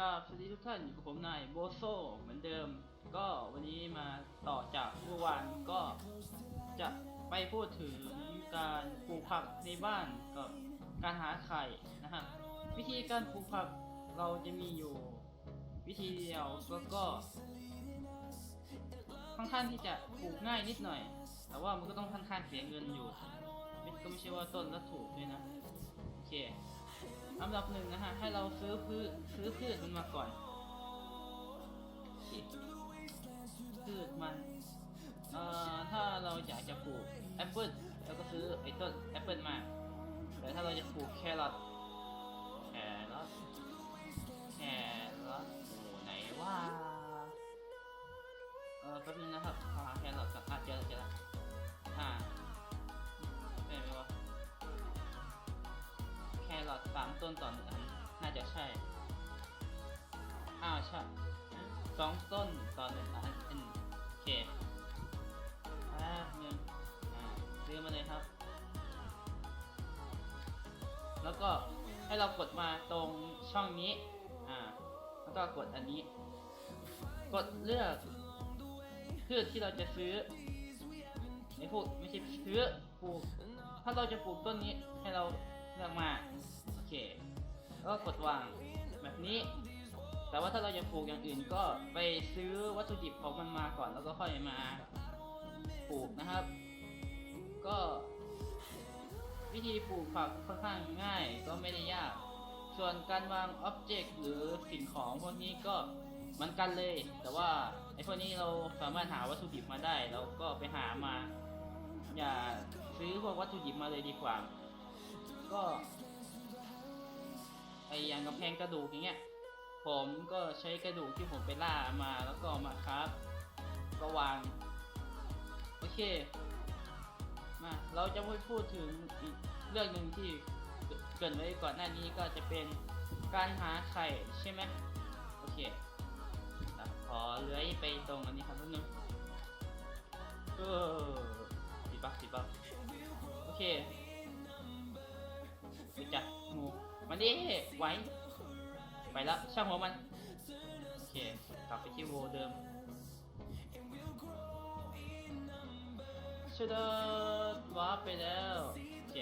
กับสวัสดีทุกท่านอยู่กับผมนายโบโซเหมือนเดิม ก็วันนี้มาต่อจากเมื่อวานก็จะไปพูดถึงการปลูกผักในบ้านกับการหาไข่นะฮะวิธีการปลูกผักเราจะมีอยู่วิธีเดียวก็ก็ค่อนข้างที่จะปลูกง่ายนิดหน่อย แต่ว่ามันก็ต้องค่อนข้างเสียเงินอยู่ไม่ก็ไม่ใช่ว่าต้นละถูกด้วยนะโอเค อันดับหนึ่งนะฮะ ให้เราซื้อพืชซื้อพืชมันมาก่อนพืชมันเอ่อถ้าเราอยากจะปลูกแอปเปิลเราก็ซื้อไอ้ต้นแอปเปิลมา แต่ถ้าเราจะปลูกแครอท แครอทสามต้นต่อหนึ่งอันน่าจะใช่ อ้าวใช่สองต้นต่อหนึ่งอันอืมโอเคแป๊บนึงอ่าซื้อมาเลยครับ แล้วก็ให้เรากดมาตรงช่องนี้ อ่า แล้วก็กดอันนี้ กดเลือกพืชที่เราจะซื้อไม่พูดไม่ใช่ซื้อปลูก ถ้าเราจะปลูกต้นนี้ให้เราเลือกมา แล้วก็กดวางแบบนี้ แต่ว่าถ้าเราจะปลูกอย่างอื่นก็ไปซื้อวัตถุดิบของมันมาก่อนแล้วก็ค่อยมาปลูกนะครับ ก็วิธีปลูกผักค่อนข้างง่ายก็ไม่ได้ยาก ส่วนการวางอ็อบเจกต์หรือสิ่งของพวกนี้ก็เหมันกันเลย แต่ว่าไอ้พวกนี้เราสามารถหาวัตถุดิบมาได้เราก็ไปหามา อย่าซื้อพวกวัตถุดิบมาเลยดีกว่า ก็ ออย่างกำแพงกระดูกอย่างเงี้ย ผมก็ใช้กระดูกที่ผมไปล่ามาแล้วก็มาครับก็วางโอเค มาเราจะพูดถึงอีกเรื่องหนึ่งที่เกรินไว้ก่อนหน้านี้ก็จะเป็นการหาไข่ใช่ไหมโอเคขอเลื้อยไปตรงอันนี้ครับนิดนึงเออติดบักติดบักโอเคไปจัดงู มันดิไว้ไปแล้วช่างหัวมัน โอเค กลับไปที่โวเดิมชุดวาไปแล้ว โอเค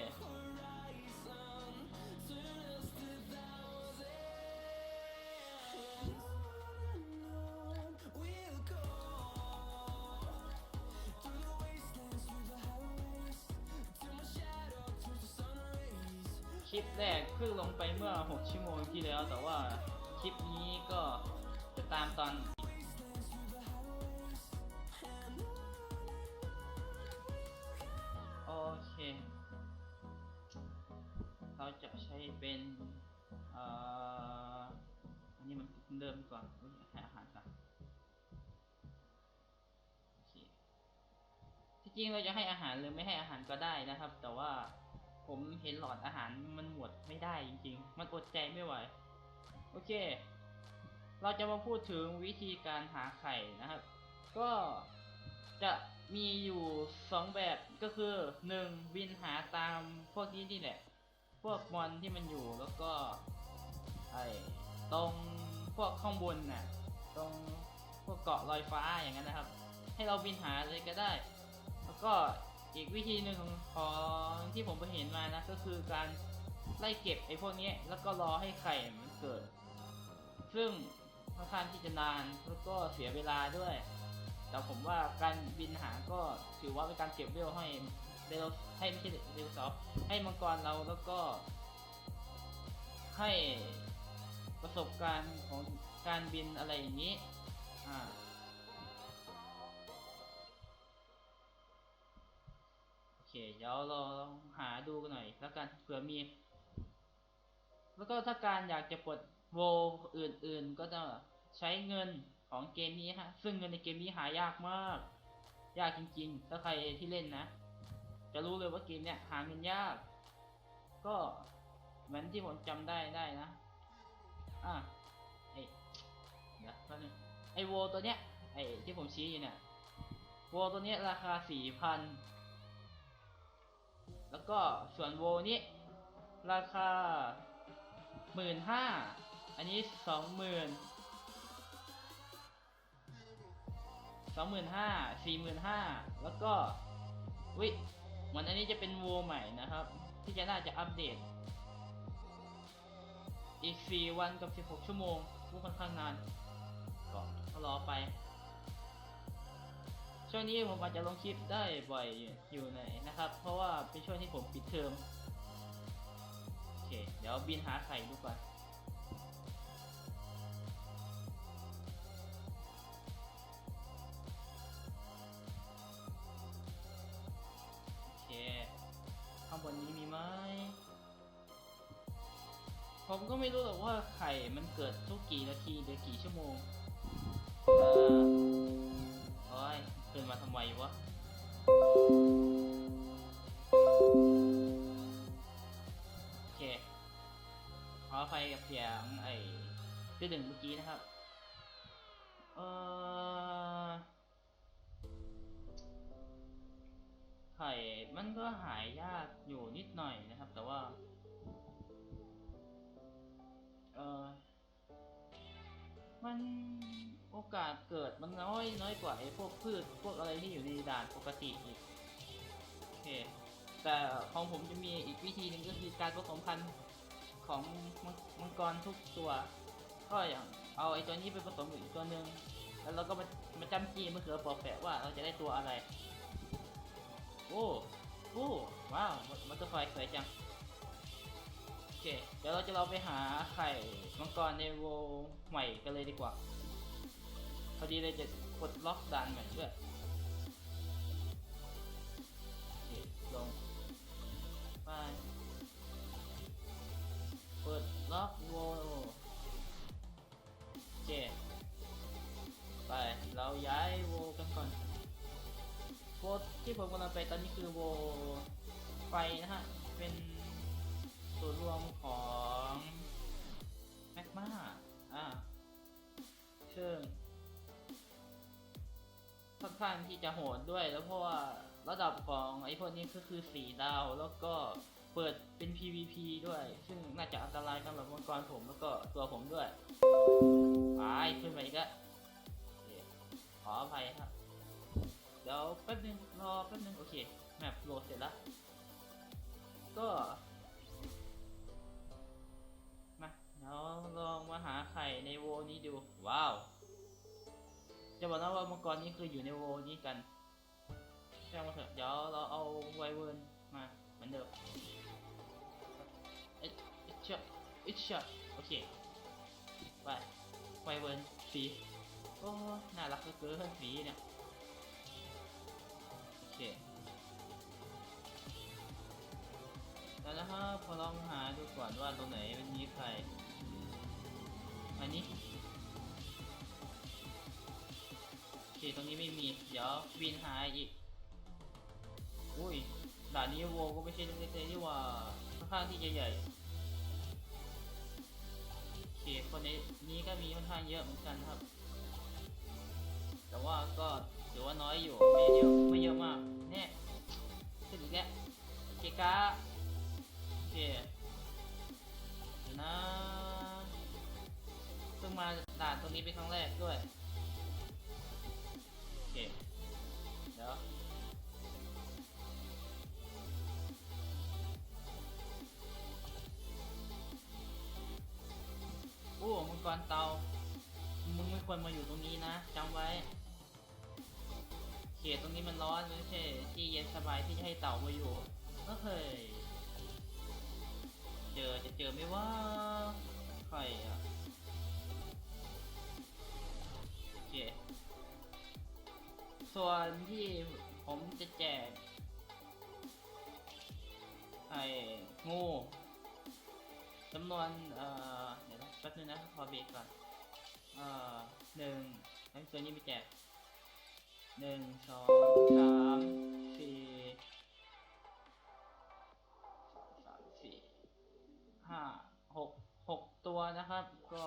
ลิปแรกเพิ่งลงไปเมื่อ 6 ชั่วโมงที่แล้ว แต่ว่าคลิปนี้ก็จะตามตอนโอเค เราจะใช้เป็นอันนี้มันเดิมก่อนอุ๊ยให้อาหารก่อนที่จริงเราจะให้อาหารหรือไม่ให้อาหารก็ได้นะครับ แต่ว่า ผมเห็นหลอดอาหารมันหมดไม่ได้จริงๆ มันอดใจไม่ไหว โอเค เราจะมาพูดถึงวิธีการหาไข่นะครับ ก็จะมีอยู่สองแบบก็คือหนึ่งบินหาตามพวกนี้นี่แหละ พวกมอนที่มันอยู่แล้วก็ไอตรงพวกข้างบนน่ะ ตรงพวกเกาะลอยฟ้าอย่างนั้นนะครับ ให้เราบินหาเลยก็ได้ แล้วก็ อีกวิธีหนึ่งของที่ผมไปเห็นมานะ ก็คือการไล่เก็บไอ้พวกนี้แล้วก็รอให้ไข่มันเกิด ซึ่งค่อนข้างที่จะนานแล้วก็เสียเวลาด้วย แต่ผมว่าการบินหาก็ถือว่าเป็นการเก็บเวลให้เดลให้ไม่ใช่เดลซอฟให้มังกรเราแล้วก็ ให้ประสบการณ์ของการบินอะไรอย่างนี้ อ่า เคเดี๋ยวเราลองหาดูกันหน่อย แล้วกันเผื่อมี แล้วก็ถ้าการอยากจะปลดโวอื่นๆ ก็จะใช้เงินของเกมนี้ฮะ ซึ่งเงินในเกมนี้หายากมาก ยากจริงๆ ถ้าใครที่เล่นนะ จะรู้เลยว่าเกมเนี้ยหาเงินยาก ก็เหมือนที่ผมจำได้ได้นะ อะไอเดี๋ยวแป๊บนึงไอโวตัวเนี้ยไอที่ผมชี้อยู่เนี่ยโวตัวเนี้ยราคาสี่พัน แล้วก็ส่วนโวนี้ราคาหมื่นห้าอันนี้สองหมื่นสองหมื่นห้าสี่หมื่นห้าแล้วก็วิเหมือนอันนี้จะเป็นโวใหม่นะครับ ที่จะน่าจะอัปเดต อีก 4 วันกับ 16 ชั่วโมงพูดค่อนข้างนานก็รอไป ช่วงนี้ผมอาจจะลงคลิปได้บ่อยอยู่หน่อยนะครับ เพราะว่าเป็นช่วงที่ผมปิดเทอมโอเค เดี๋ยวบินหาไข่ดูก่อนโอเค ข้างบนนี้มีไหมผมก็ไม่รู้หรอกว่าไข่มันเกิดทุกกี่นาทีหรือกี่ชั่วโมง เออ อ้ยขึ้นมาทำไมวะโอเคขออภัยกับเสียงไอ้ที่หนึ่งเมื่อกี้นะครับ เออไข่มันก็หายยากอยู่นิดหน่อยนะครับ แต่ว่า เออมัน โอกาสเกิดมันน้อยน้อยกว่าไอ้พวกพืชพวกอะไรที่อยู่ในด่านปกติอีกโอเคแต่ของผมจะมีอีกวิธีหนึ่งก็คือการผสมพันธุ์ของมังกรทุกตัว ก็อย่างเอาไอ้ตัวนี้ไปผสมอีกตัวหนึ่งแล้วเราก็มามาจำจีมะเขือเปอแปะว่าเราจะได้ตัวอะไร โอ้โอ้ว้าวมัตเตอร์ไฟสวยจังโอเคเดี๋ยวเราจะเราไปหาไข่มังกรในโวใหม่กันเลยดีกว่า อดีเลยจะกดล็อกด่านใหม่ด้วยโอเคลงไปเปิดล็อกโวโอเคไปเราย้ายโวกันก่อนโวที่ผมกำลังไปตอนนี้คือโวไฟนะฮะ เป็นส่วนรวมของ ที่จะโหดด้วย แล้วเพราะว่าระดับของไอพวกนี้ก็คือสีดาว แล้วก็เปิดเป็น PVP ด้วย ซึ่งน่าจะอันตรายสำหรับมังกรผมแล้วก็ตัวผมด้วยไปขึ้นไปอีกแล้วขออภัยครับ เดี๋ยวแป๊บนึงรอแป๊บนึงโอเคแมปโหลดเสร็จแล้ว ก็มาเราลองมาหาไข่ในโวนี้ดู ว้าว จะบอกนะว่ามังกรนี้คืออยู่ในโวนี้กันแค่มาเถอะเดี๋ยวเราเอาไวเวิร์นมาเหมือนเดิมเอ๊ะเอ๊ะเชื่อเอ๊ะเชื่อโอเคไปไวเวิร์นสีโอ้น่ารักเหลือเกินสีเนี่ยโอเคแล้วนะครับพอลองหาดูก่อนว่าตรงไหนมันมีใครอันนี้ โอเคตรงนี้ไม่มี เดี๋ยววินหายอีก อุ้ยด่านนี้โวก็ไม่ใช่เล็กๆเลยนี่ว่าค่อนข้างที่ใหญ่โอเคคนในนี้ก็มีค่อนข้างเยอะเหมือนกันครับ แต่ว่าก็ถือว่าน้อยอยู่ไม่เยอะไม่เยอะมากเนี่ยขึ้นอีกแล้วเกกาเคยนะเพิ่งมาด่านตรงนี้เป็นครั้งแรกด้วย เค เดี๋ยวโอ้มังกรเตา มึงไม่ควรมาอยู่ตรงนี้นะจำไว้ เขตตรงนี้มันร้อนไม่ใช่ที่เย็นสบายที่จะให้เต่ามาอยู่ก็เคยเจอจะเจอไหม่ว่าใครอะ ส่วนที่ผมจะแจกไอ้งูจำนวนเอ่อเดี๋ยวนะแป๊บนึงนะขอเบรกก่อนเอ่อหนึ่งไอ้ตัวนี้ไปแจกหนึ่งสองสามสี่สามสี่ห้าหกหกตัวนะครับก็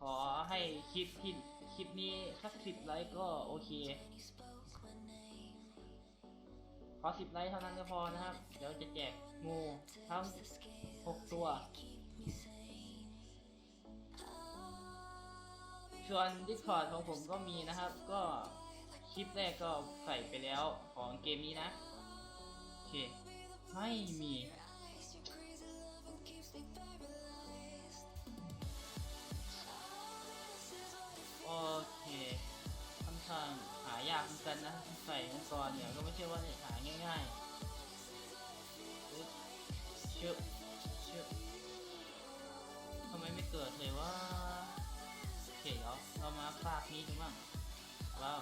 ขอให้คลิปที่คลิปนี้สักสิบไลค์ก็โอเค ขอสิบไลค์เท่านั้นก็พอนะครับ เดี๋ยวจะแจกงูทั้งหกตัว ส่วน Discord ของผมก็มีนะครับ ก็คลิปแรกก็ใส่ไปแล้วของเกมนี้นะ โอเค ไม่มี เคค่อนข้างหายากเหมือนกันนะใส่มังกรเนี่ยก็ไม่ใช่ว่าจะหาง่ายๆปึ๊บชึบชึบทำไมไม่เกิดเลยว่าโอเคเดี๋ยวเรามาฝากนี้ดูบ้งว้าว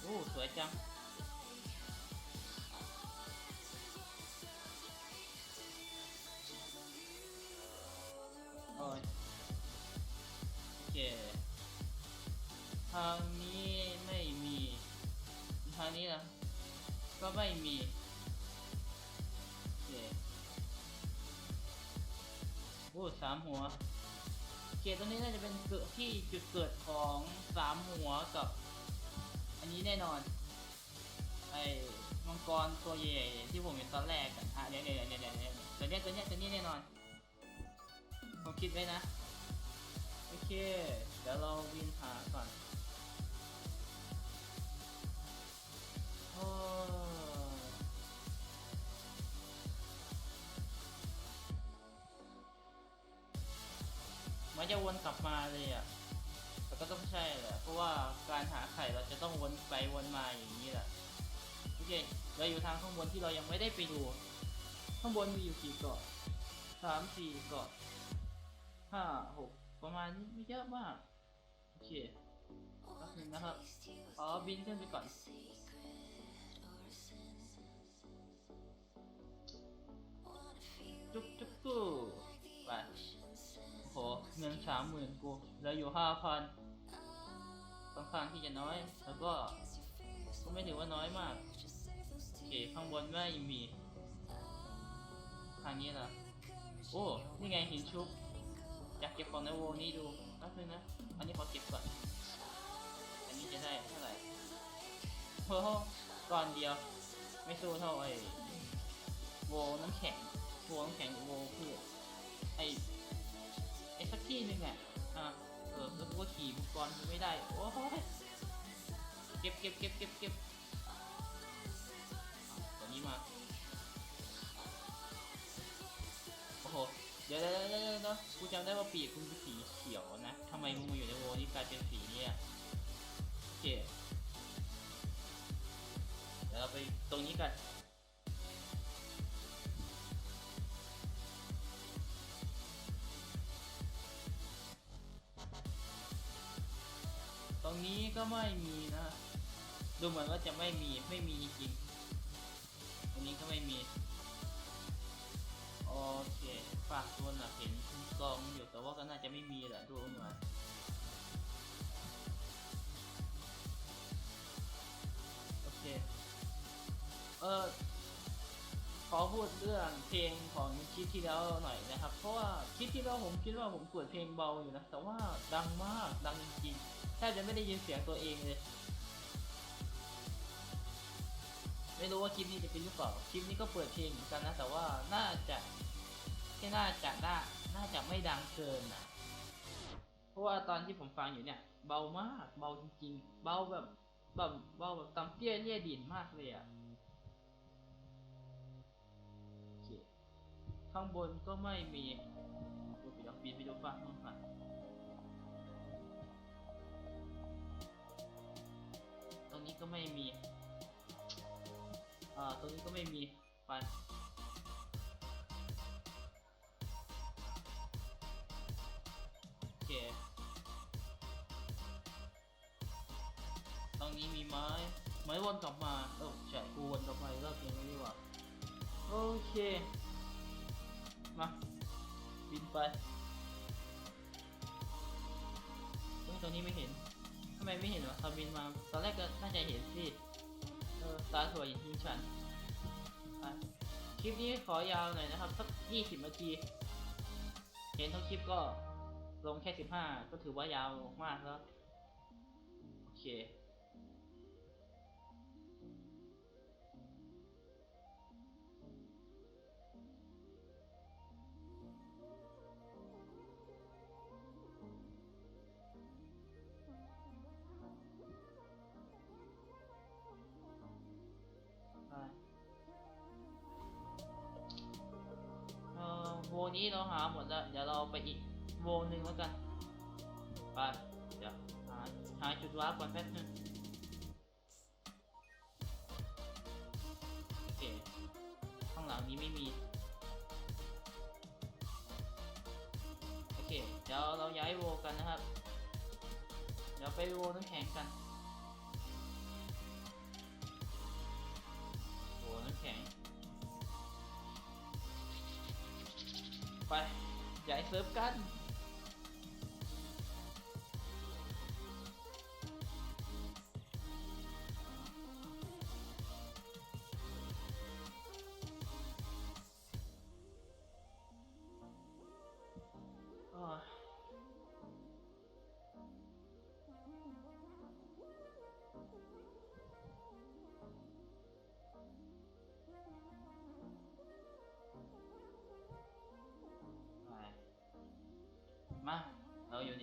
โอ้สวยจังโอ้ยโอเค ทางนี้ไม่มี ทางนี้นะก็ไม่มีโอเคโอ้สามหัวโอเคตรงนี้น่าจะเป็นเกิดที่จุดเกิดของสามหัวกับ อันนี้แน่นอน ไอ้มังกรตัวใหญ่ที่ผมเห็นตอนแรกอะอะเดี๋ยวเดี๋ยวเดี๋ยวเดี๋ยวเดี๋ยวตัวเนี้ยตัวเนี้ยตัวนี้แน่นอน ผมคิดไว้นะ โอเค เดี๋ยวเราวินหาก่อน มันจะวนกลับมาเลยอะแต่ก็ต้องใช่แหละ เพราะว่าการหาไข่เราจะต้องวนไปวนมาอย่างนี้แหละ โอเค เราอยู่ทางข้างบนที่เรายังไม่ได้ไปดู ข้างบนมีอยู่กี่เกาะสามสี่เกาะห้าหกประมาณนี้ไม่เยอะมาก โอเคแป๊บนึงนะครับขอบินขึ้นไปก่อน กูไปโหเงินสามหมื่นกูเหลืออยู่ห้าพันค่อนข้างที่จะน้อย แล้วก็ก็ไม่ถือว่าน้อยมากโอเคข้างบนไม่มีทางนี้นะโอ้นี่ไงหินชุบอยากเก็บของในโวนี่ดูแป๊บนึงนะ อันนี้ขอเก็บก่อน อันนี้จะได้เท่าไหร่โอ้โหก้อนเดียว ไม่สู้เท่าไอ้โวน้ำแข็ง โวน้ำแข็งโวคือไอ้ไอ้สักที่หนึ่งอะอะเออแล้วกูก็ขี่มังกรไม่ได้ โอ้ยเก็บเก็บเก็บเก็บเก็บตัวนี้มา โอ้โห เดี๋ยวเดี๋ยวเดี๋ยวเดี๋ยวเดี๋ยวกูจำได้ว่าปีกคุณเป็นสีเขียวนะทำไมมึงมาอยู่ในโวนี่กลายเป็นสีเนี่ยโอเคเดี๋ยวเราไปตรงนี้กัน ก็ไม่มีนะ ดูเหมือนว่าจะไม่มีไม่มีจริงๆตรงนี้ก็ไม่มี โอเค ฝากตัวนักเห็นกองอยู่แต่ว่าก็น่าจะไม่มีแหละดูเหมือนโอเค เออขอพูดเรื่องเพลงของคลิปที่แล้วหน่อยนะครับ เพราะว่าคลิปที่แล้วผมคิดว่าผมเปิดเพลงเบาอยู่นะ แต่ว่าดังมากดังจริง แทบจะไม่ได้ยินเสียงตัวเองเลย ไม่รู้ว่าคลิปนี้จะเป็นหรือเปล่า คลิปนี้ก็เปิดเพลงเหมือนกันนะ แต่ว่าน่าจะแค่น่าจะน่าน่าจะไม่ดังเกินนะเพราะว่าตอนที่ผมฟังอยู่เนี่ย เบามาก เบาจริงๆ เบาแบบแบบเบาแบบตำเตี้ยเลี่ยดินมากเลยอะข้างบนก็ไม่มี ก็ไม่มี อ่าตรงนี้ก็ไม่มี ไป โอเค ตรงนี้มีไม้ ไม้วนกลับมา เออใช่กูวนกลับมาอีกรอบนึงนี่หว่า โอเค มา บินไปตรงนี้ไม่เห็น ไมไม่เห็นวะซาบินมา ตอนแรกก็น่าจะเห็นสิเออตาสวยจริงฉันคลิปนี้ขอยาวหน่อยนะครับสักยี่สิบนาที เห็นทั้งคลิปก็ลงแค่สิบห้าก็ถือว่ายาวมากแล้ว โอเคาหาหมดแล้ว เดี๋ยวเราไปอีกโวหนึ่งแล้วกัน ไป เดี๋ยวหาหาจุดวาร์ปก่อนแป๊บนึงโอเค ข้างหลังนี้ไม่มี โอเค เดี๋ยวเราย้ายโวกันนะครับ เดี๋ยวไปโวน้ำแข็งกัน ไปย้ายเซิร์ฟกัน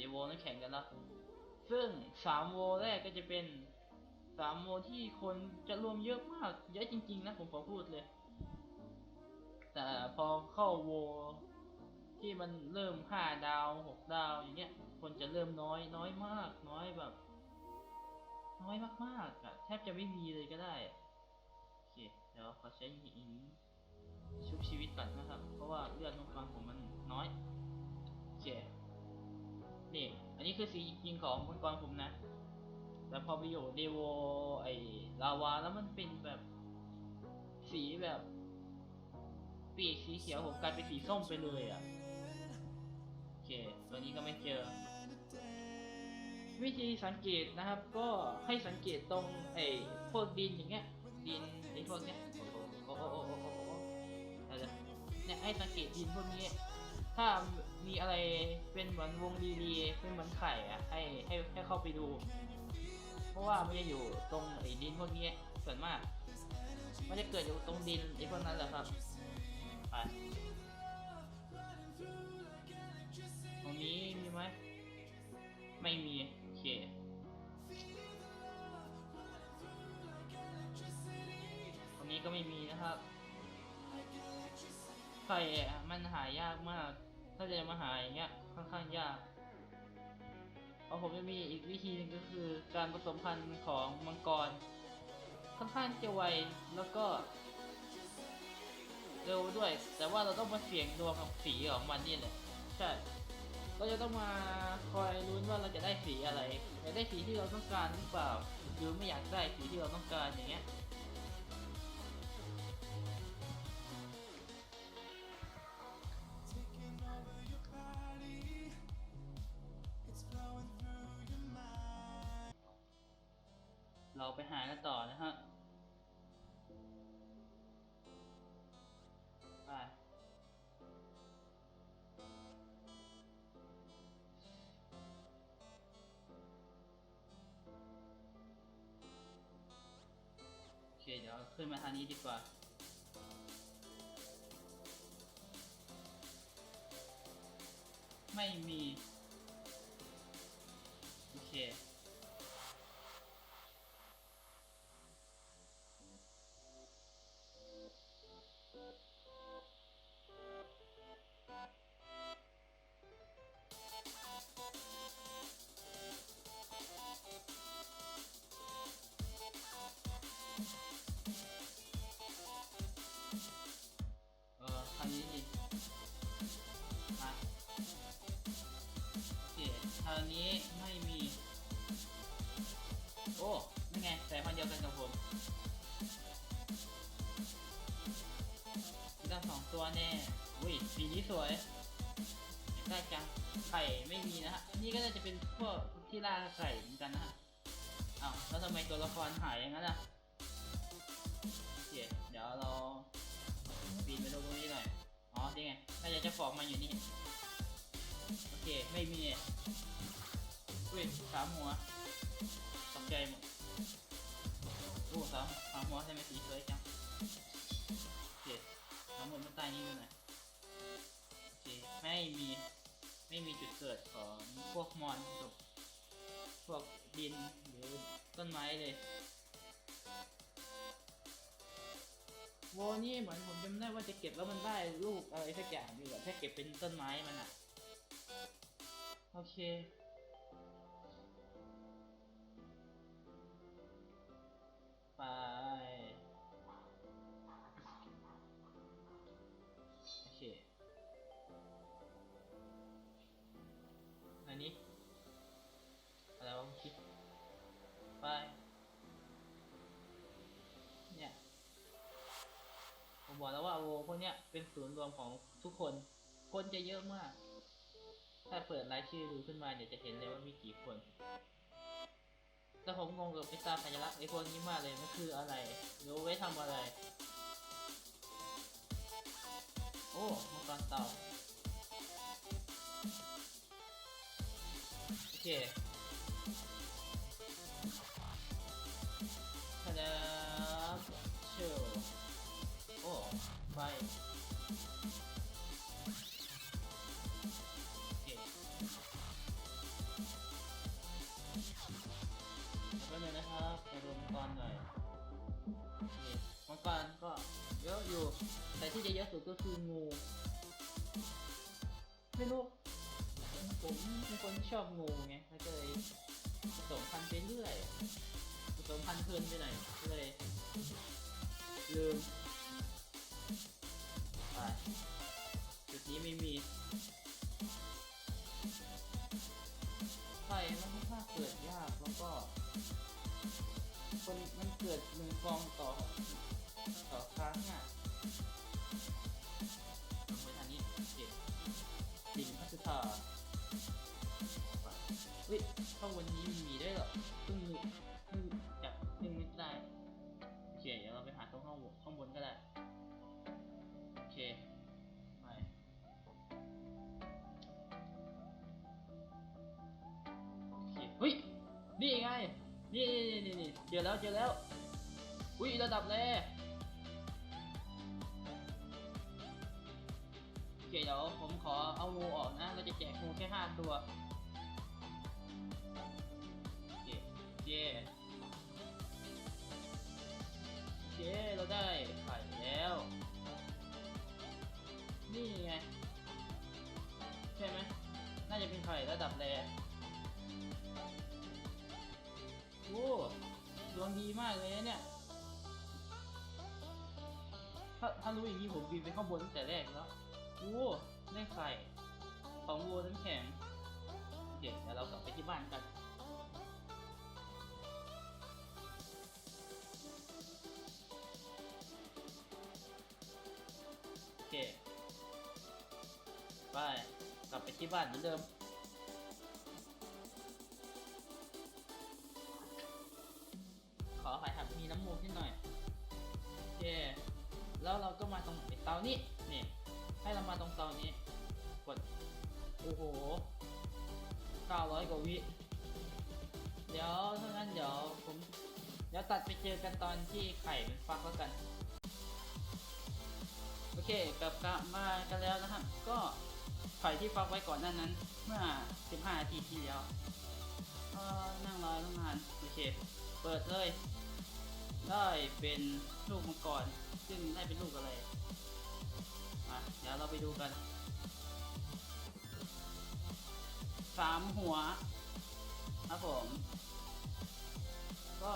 โวน้ำแข็งกันแล้วซึ่งสามโวแรกก็จะเป็นสามโวที่คนจะรวมเยอะมากเยอะจริง ๆ นะผมขอพูดเลย แต่พอเข้าโวที่มันเริ่มห้าดาวหกดาวอย่างเงี้ย คนจะเริ่มน้อยน้อยมาก น้อยแบบ น้อยมากๆอะแทบจะไม่มีเลยก็ได้ โอเค เดี๋ยวขอใช้หินชุบชีวิตก่อนนะครับ เพราะว่าเลือดน้องฟังผมมันน้อยโอเค นี่อันนี้คือสีจริงของมังกรผมนะ แต่พอไปอยู่เดโวไอลาวาแล้วมันเป็นแบบ สีแบบ ปีกสีเขียวผมกลายเป็นสีส้มไปเลยอะโอเค ตัวนี้ก็ไม่เจอ วิธีสังเกตนะครับ ก็ให้สังเกตตรงไอ้พวกดินอย่างเงี้ย ดินไอ้พวกเนี้ยโอ้โหโอ้โหโอ้โหโอ้โหเนี่ยให้สังเกตดินพวกนี้ ถ้า มีอะไรเป็นเหมือนวงรีรีเป็นเหมือนไข่อะให้ให้ให้เข้าไปดู เพราะว่ามันจะอยู่ตรงไอ้ดินพวกนี้ส่วนมาก มันจะเกิดอยู่ตรงดินไอ้พวกนั้นแหละครับไปตรงนี้มีไหมไม่มีโอเคตรงนี้ก็ไม่มีนะครับไข่มันหายากมาก ถ้าจะมาหาอย่างเงี้ยค่อนข้างยากเพราะผมจะมีอีกวิธีหนึงก็คือการผสมพันธุ์ของมังกร ค่อนข้างจะไวแล้วก็เร็วด้วย แต่ว่าเราต้องมาเสี่ยงดวงกับสีของมันนี่แหละใช่เราจะต้องมาคอยลุ้นว่าเราจะได้สีอะไรอยากได้สีที่เราต้องการหรือเปล่า หรือไม่อยากได้สีที่เราต้องการอย่างเงี้ย กันต่อนะฮะไปโอเคเดี๋ยวขึ้นมาทางนี้ดีกว่าไม่มี โอเค แน่อุ้ยสีนี้สวยได้จัง ไข่ไม่มีนะฮะ นี่ก็น่าจะเป็นพวกที่ล่าไข่เหมือนกันนะฮะอ้าวแล้วทำไมตัวละครหายอย่างนั้นอะเคเดี๋ยวเราปีนไปดูตรงนี้หน่อย อ๋อนี่ไงถ้าจะจะของมาอยู่นี่ โอเค ไม่มีอุ้ยสามหัวตกใจหมดโอ้สามสามหัวทำไมสีสวยจัง้งหมดมันใต้นี้ดูหน่อยโอเคไม่มีไม่มีจุดเกิดของพวกมอนกับพวกดินหรือต้นไม้เลยโวนี่เหมือนผมจำได้ว่าจะเก็บแล้วมันได้ลูกอะไรสักอย่างอยู่อะถ้าเก็บเป็นต้นไม้มันอะโอเคไป ไป เนี่ย ผมบอกแล้วว่าโวพวกเนี้ยเป็นศูนย์รวมของทุกคน คนจะเยอะมาก ถ้าเปิดรายชื่อดูขึ้นมาเนี่ยจะเห็นเลยว่ามีกี่คน แต่ผมงงกับพิซซ่าสัญลักษณ์ไอ้พวกนี้มากเลยมันคืออะไรรู้ไว้ทำอะไร โอ้มังกรเต่าโอเค ไฟโอเคแล้วก็เลยนะครับไปดูมังกรหน่อยมังกรก็เยอะอยู่ แต่ที่จะเยอะสุดก็คืองู ไม่รู้ผมเป็นคนชอบงูไงก็เลยผสมพันธุ์ไปเรื่อยผสมพันธุ์เพลินไปหน่อยก็เลยลืม ไม่มีไข่มันค่อนข้างเกิดยากแล้วก็ คนมันเกิดหนึ่งฟองต่อ ต่อครั้งอะลงไปทางนี้โอเคดิ่งพัสธาเฮ้ยข้างบนนี้มีได้เหรอ นี่ไงนี่นี่นี่นี่เจอแล้วเจอแล้ว อุ้ยระดับแรโอเคเดี๋ยวผมขอเอางูออกนะ เราจะแจกงูแค่ห้าตัว เลยนะเนี่ย ถ้าถ้ารู้อย่างนี้ผมบินไปข้างบนตั้งแต่แรกแล้วโอ้ได้ไข่ของวัวน้ำแข็งเคเดี๋ยวเรากลับไปที่บ้านกันโอเคไปกลับไปที่บ้านเหมือนเดิม มีน้ำมูกนิดหน่อยโอเคแล้วเราก็มาตรงเตานี้นี่ให้เรามาตรงเตานี้ กด โอ้โห900กว่าวิเดี๋ยวถ้างั้นเดี๋ยวผมเดี๋ยวตัดไปเจอกันตอนที่ไข่มันฟักแล้วกัน โอเคกลับกลับมากันแล้วนะครับ ก็ไข่ที่ฟักไว้ก่อนหน้านั้น เมื่อ 15 นาทีที่แล้วนั่งรอตั้งนานโอเค เปิดเลย ได้เป็นลูกมังกร ซึ่งได้เป็นลูกอะไรมาเดี๋ยวเราไปดูกันสามหัวครับผม ก็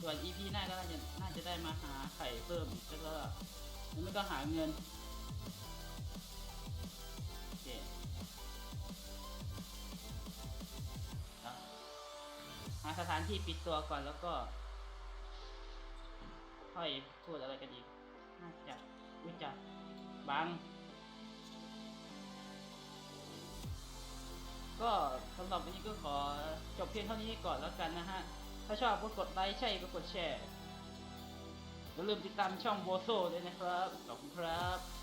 ส่วน EP หน้าก็น่าจะน่าจะได้มาหาไข่เพิ่มแล้วก็แล้วก็หาเงิน สถานที่ปิดตัวก่อนแล้วก็ค่อยพูดอะไรกันอีก น่าจะรู้จักบังก็สำหรับวันนี้ก็ขอจบเพียงเท่านี้ก่อนแล้วกันนะฮะ ถ้าชอบก็กดไลค์ใช่ก็กดแชร์อย่าลืมติดตามช่องโบโซด้วยนะครับ ขอบคุณครับ